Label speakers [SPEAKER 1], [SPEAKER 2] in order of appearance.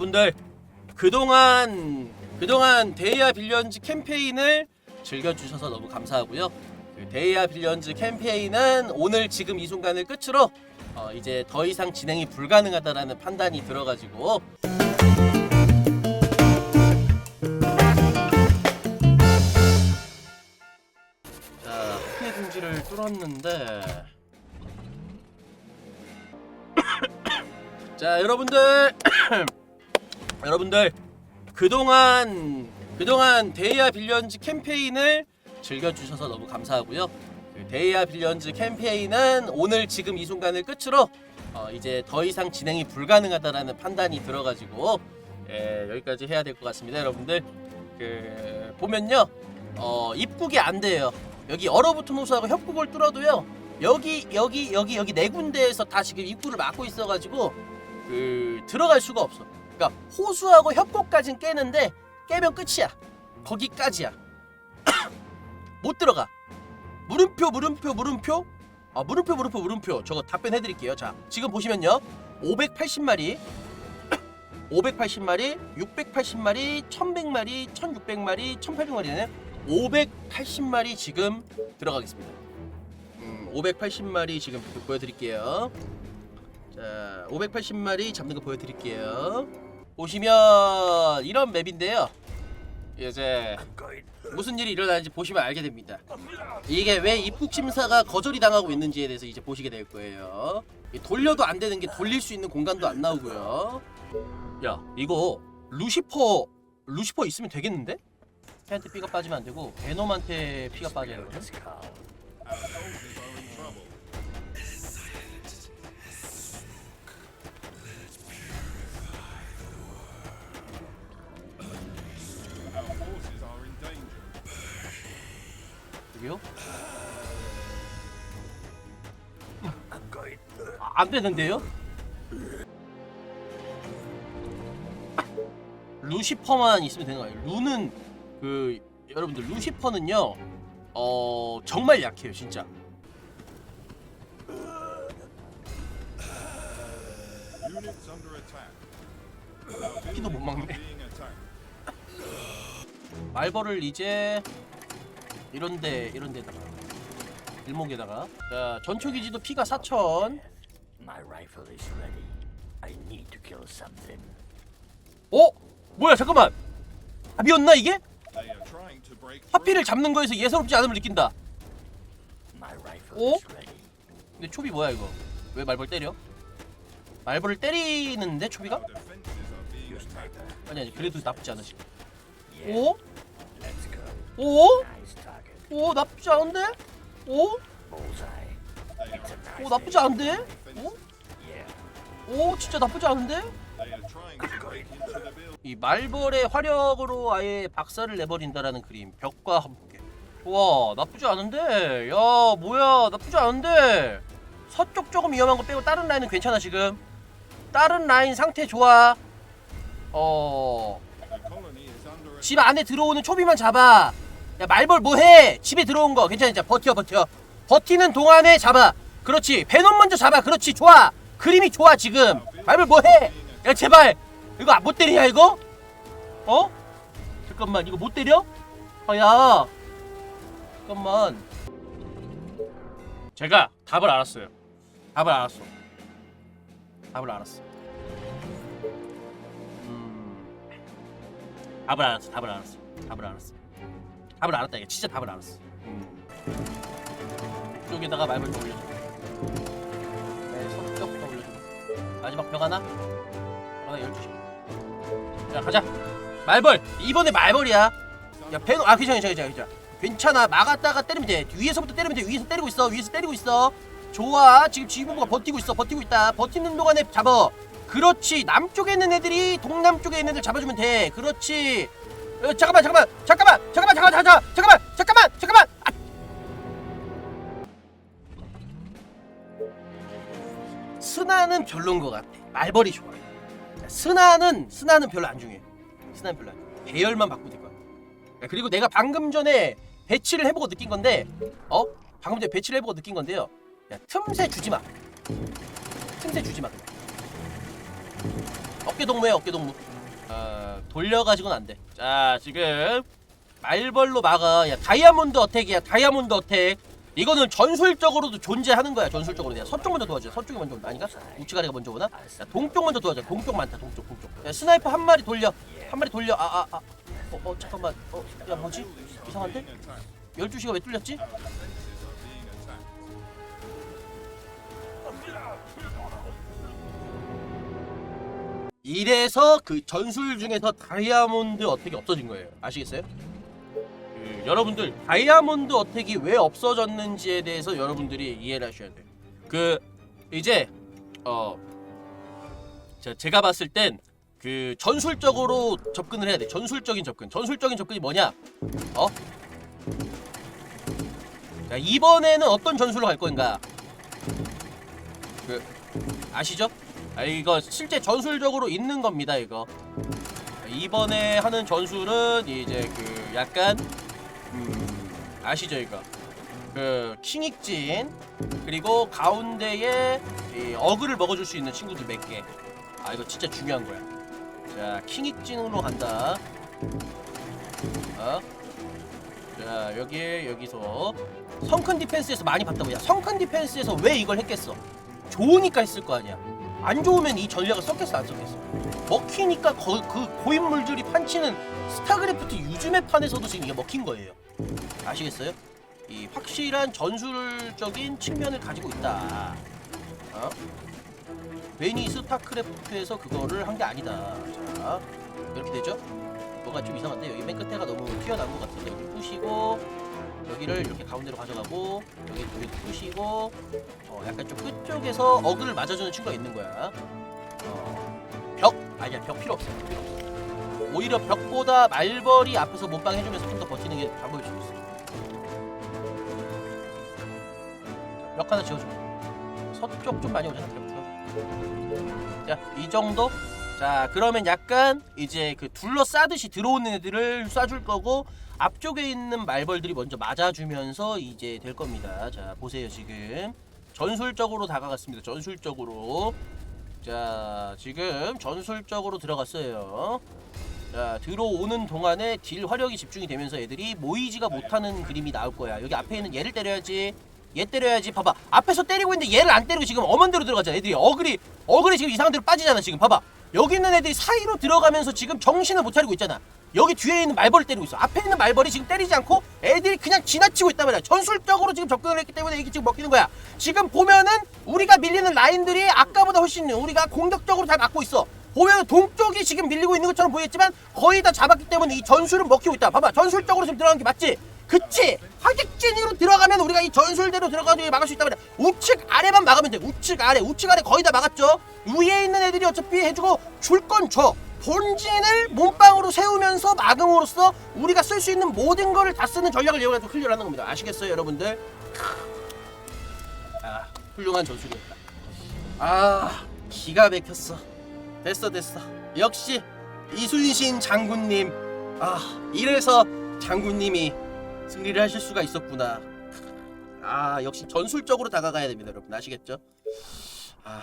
[SPEAKER 1] 여러분들 그동안 그동안 데이아 빌리언즈 캠페인을 즐겨주셔서 너무 감사하고요. 그 데이아 빌리언즈 캠페인은 오늘 지금 이 순간을 끝으로 어, 이제 더 이상 진행이 불가능하다라는 판단이 들어가지고. 자 피해 금지를 뚫었는데. 자 여러분들 여러분들 그동안 그동안 데이아 빌리언즈 캠페인을 즐겨주셔서 너무 감사하고요. 그 데이아 빌리언즈 캠페인은 오늘 지금 이 순간을 끝으로 어, 이제 더 이상 진행이 불가능하다라는 판단이 들어가지고 예, 여기까지 해야 될 것 같습니다, 여러분들. 그 보면요, 어, 입국이 안 돼요. 여기 얼어붙은 호수하고 협곡을 뚫어도요. 여기 여기 여기 여기 네 군데에서 다 지금 입구를 막고 있어가지고 그 들어갈 수가 없어. 그러니까 호수하고 협곡까진 깨는데 깨면 끝이야. 거기까지야. 못 들어가. 물음표 물음표 물음표. 아 물음표 물음표 물음표. 저거 답변해 드릴게요. 자 지금 보시면요. 580마리, 580마리, 680마리, 1100마리, 1600마리, 1800마리네. 580마리 지금 들어가겠습니다. 음, 580마리 지금 보여드릴게요. 자, 580마리 잡는 거 보여드릴게요. 보시면 이런 맵인데요. 이제 무슨 일이 일어나는지 보시면 알게 됩니다. 이게 왜 입국 심사가 거절이 당하고 있는지에 대해서 이제 보시게 될 거예요. 이 돌려도 안 되는 게 돌릴 수 있는 공간도 안 나오고요. 야, 이거 루시퍼 루시퍼 있으면 되겠는데? 걔한테 피가 빠지면 안 되고 베놈한테 피가 빠져야 되거든. 여기요? 아, 안 되는데요? 루시퍼만 있으면 되는 거예요. 루는 그 여러분들 루시퍼는요. 어 정말 약해요, 진짜. 피도 못 막네. 말벌을 이제 이런데 이런데다가 일목에다가 자 전초 기지도 피가 4천.
[SPEAKER 2] My rifle is ready. I need to kill something.
[SPEAKER 1] 어? 뭐야 잠깐만. 답이었나 이게? 하피를 잡는 거에서 예사롭지 않음을 느낀다.
[SPEAKER 2] My rifle
[SPEAKER 1] Oh?
[SPEAKER 2] is ready.
[SPEAKER 1] 근데 초비 뭐야 이거? 왜 말벌 때려? 말벌을 때리는데 초비가?
[SPEAKER 2] Sniper.
[SPEAKER 1] 아니 아니 그래도 나쁘지 않으시. 오?
[SPEAKER 2] Let's go.
[SPEAKER 1] 오?
[SPEAKER 2] Nice.
[SPEAKER 1] 오 나쁘지 않은데? 오? 오 나쁘지 않은데? 오? 오 진짜 나쁘지 않은데? 이 말벌의 화력으로 아예 박살을 내버린다라는 그림 벽과 함께 와 나쁘지 않은데 야 뭐야 나쁘지 않은데 서쪽 조금 위험한 거 빼고 다른 라인은 괜찮아 지금 다른 라인 상태 좋아 어 집. 안에 들어오는 초비만 잡아 야 말벌 뭐해? 집에 들어온 거. 괜찮아 진짜 버텨 버텨. 버티는 동안에 잡아. 그렇지. 베놈 먼저 잡아. 그렇지. 좋아. 그림이 좋아 지금. 말벌 뭐해? 야 제발. 이거 못 때리냐 이거? 어? 잠깐만. 이거 못 때려? 아야. 잠깐만. 제가 답을 알았어요. 답을 알았어. 답을 알았어. 음. 답을 알았어. 답을 알았어. 답을 알았어 답을 알았다 이게. 진짜 답을 알았어. 음. 이쪽에다가 말벌 좀 올려줘. 네 서쪽부터 올려줘. 마지막 벽 하나? 하나 12시. 자 가자. 말벌! 이번에 말벌이야. 야 배노 아 괜찮아 괜찮아 괜찮아. 괜찮아. 막았다가 때리면 돼. 위에서부터 때리면 돼. 위에서 때리고 있어 위에서 때리고 있어. 좋아. 지금 지휘부가 버티고 있어 버티고 있다. 버티는 동안에 잡아. 그렇지. 남쪽에 있는 애들이 동남쪽에 있는 애들 잡아주면 돼. 그렇지 어, 잠깐만 잠깐만 잠깐만 잠깐만 잠깐만 잠깐만 잠깐만 잠깐만 잠깐만. 아. 스나는 별론 것 같아. 말벌이 좋아. 스나는 스나는 별로 안 중요해. 스나는 별로 안 중요해. 배열만 바꾸면 될 거야 야, 그리고 내가 방금 전에 배치를 해보고 느낀 건데 어? 방금 전에 배치를 해보고 느낀 건데요. 야, 틈새 주지 마. 틈새 주지 마. 어깨 동무해 어깨 동무 어, 돌려가지고는 안 돼. 자 지금 말벌로 막아. 야 다이아몬드 어택이야. 다이아몬드 어택. 이거는 전술적으로도 존재하는 거야. 전술적으로 내가 서쪽 먼저 도와줘. 서쪽이 먼저 온다. 아닌가? 우치가리가 먼저 오나? 야, 동쪽 먼저 도와줘. 동쪽 많다. 동쪽 동쪽. 야 스나이퍼 한 마리 돌려. 한 마리 돌려. 아 아 아. 어, 어 잠깐만. 어, 야 뭐지? 이상한데? 12시가 왜 뚫렸지? 이래서 그 전술 중에서 다이아몬드 어택이 없어진 거예요. 아시겠어요? 그 여러분들 다이아몬드 어택이 왜 없어졌는지에 대해서 여러분들이 이해를 하셔야 돼요. 그 이제 어 자, 제가 봤을 땐 그 전술적으로 접근을 해야 돼. 전술적인 접근. 전술적인 접근이 뭐냐? 어? 자, 이번에는 어떤 전술로 갈 건가? 그 아시죠? 아 이거 실제 전술적으로 있는 겁니다 이거. 이번에 하는 전술은 이제 그 약간 음 아시죠 이거? 그 킹익진 그리고 가운데에 이 어그를 먹어줄 수 있는 친구들 몇개아 이거 진짜 중요한 거야. 자 킹익진으로 간다. 어? 자 여기 여기서 성큰 디펜스에서 많이 봤다고. 야 성큰 디펜스에서 왜 이걸 했겠어 좋으니까 했을 거 아니야 안 좋으면 이 전략을 썼겠어 안 썼겠어 먹히니까 거, 그 고인물들이 판치는 스타크래프트 유즈맵 판에서도 지금 이게 먹힌 거예요 아시겠어요? 이 확실한 전술적인 측면을 가지고 있다 어? 괜히 스타크래프트에서 그거를 한 게 아니다 자 이렇게 되죠? 뭐가 좀 이상한데 여기 맨 끝에가 너무 튀어나온 것 같은데 여기 부시고 여기를 이렇게 가운데로 가져가고 여기 여기 부시고 어, 약간 좀 끝쪽에서 어그를 맞아주는 친구가 있는 거야. 어, 벽 아니야 벽 필요 없어. 벽 필요 없어. 오히려 벽보다 말벌이 앞에서 몸빵 해주면서 좀 더 버티는 게 방법일 수도 있어. 벽 하나 지어줘. 서쪽 좀 많이 오잖아. 벽. 자, 이 정도. 자, 그러면 약간 이제 그 둘러싸듯이 들어오는 애들을 쏴줄 거고 앞쪽에 있는 말벌들이 먼저 맞아주면서 이제 될 겁니다. 자, 보세요 지금 전술적으로 다가갔습니다. 전술적으로. 자, 지금 전술적으로 들어갔어요. 자, 들어오는 동안에 딜 화력이 집중이 되면서 애들이 모이지가 못하는 그림이 나올 거야. 여기 앞에 있는 얘를 때려야지. 얘 때려야지. 봐봐. 앞에서 때리고 있는데 얘를 안 때리고 지금 엄원대로 들어가잖아. 애들이 어글이 어글이 지금 이상한 데로 빠지잖아. 지금 봐봐. 여기 있는 애들이 사이로 들어가면서 지금 정신을 못 차리고 있잖아. 여기 뒤에 있는 말벌을 때리고 있어. 앞에 있는 말벌이 지금 때리지 않고 애들이 그냥 지나치고 있단 말이야. 전술적으로 지금 접근을 했기 때문에 이게 지금 먹히는 거야. 지금 보면은 우리가 밀리는 라인들이 아까보다 훨씬 우리가 공격적으로 잘 막고 있어. 보면은 동쪽이 지금 밀리고 있는 것처럼 보이겠지만 거의 다 잡았기 때문에 이 전술은 먹히고 있다. 봐봐. 전술적으로 지금 들어간 게 맞지? 그치? 하객진으로 들어가면 우리가 이 전술대로 들어가서 막을 수 말이야. 우측 아래만 막으면 돼. 우측 아래, 우측 아래 거의 다 막았죠. 위에 있는 애들이 어차피 해주고 줄 건 줘. 본진을 몸빵으로 세우면서 막음으로써 우리가 쓸 수 있는 모든 거를 다 쓰는 전략을 이용해서 클리어를 하는 겁니다. 아시겠어요, 여러분들? 아, 훌륭한 전술이었다. 아, 기가 막혔어. 됐어, 됐어. 역시 이순신 장군님. 아, 이래서 장군님이 승리를 하실 수가 있었구나. 아, 역시 전술적으로 다가가야 됩니다, 여러분. 아시겠죠? 아.